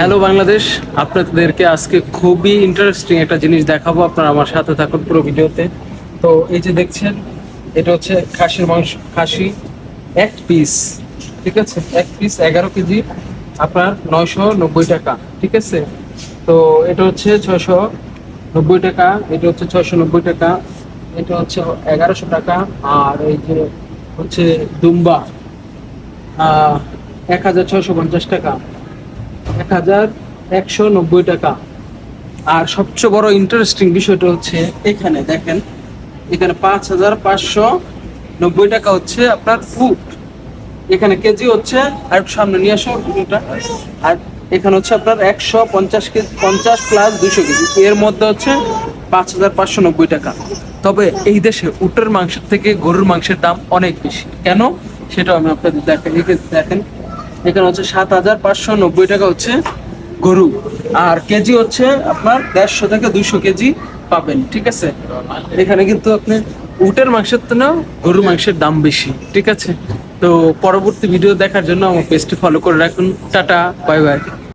Hello Bangladesh, আপনাদেরকে আজকে খুবই ইন্টারেস্টিং একটা জিনিস দেখাবো। আপনারা আমার সাথে থাকুন পুরো ভিডিওতে। তো এই যে দেখছেন, এটা হচ্ছে খাসির মাংস, খাসি এক পিস ঠিক আছে? এক পিস এগারো কেজি, আপনার নয়শো নব্বই টাকা, ঠিক আছে? তো এটা হচ্ছে ছয়শো নব্বই টাকা, এটা হচ্ছে ছয়শো নব্বই টাকা, এটা হচ্ছে এগারোশো টাকা, আর এই যে হচ্ছে দুম্বা এক হাজার ছয়শো পঞ্চাশ টাকা। এক হাজার একশো নব্বই টাকা। আর সবচেয়ে বড় ইন্টারেস্টিং বিষয়টা হচ্ছে এখানে দেখেন, এখানে পাঁচ হাজার পাঁচশো নব্বই টাকা হচ্ছে আপনার ফুট এখানে কেজি হচ্ছে, আর একটু সামনে নিয়ে আসো আর এখানে হচ্ছে আপনার একশো পঞ্চাশ কেজি পঞ্চাশ প্লাস দুশো কেজি। এর মধ্যে হচ্ছে পাঁচ হাজার পাঁচশো নব্বই টাকা। তবে এই দেশে উটের মাংসের থেকে গরুর মাংসের দাম অনেক বেশি। কেন? সেটাও আমি আপনাদের দেখেন দেখেন। এখানে হচ্ছে সাত হাজার পাঁচশো নব্বই টাকা হচ্ছে গরু। আর কেজি হচ্ছে আপনার দেড়শো থেকে দুইশো কেজি পাবেন, ঠিক আছে? এখানে কিন্তু আপনি উটের মাংসের তো না গরুর মাংসের দাম বেশি, ঠিক আছে? তো পরবর্তী ভিডিও দেখার জন্য আমার পেজটি ফলো করে রাখুন। Tata bye bye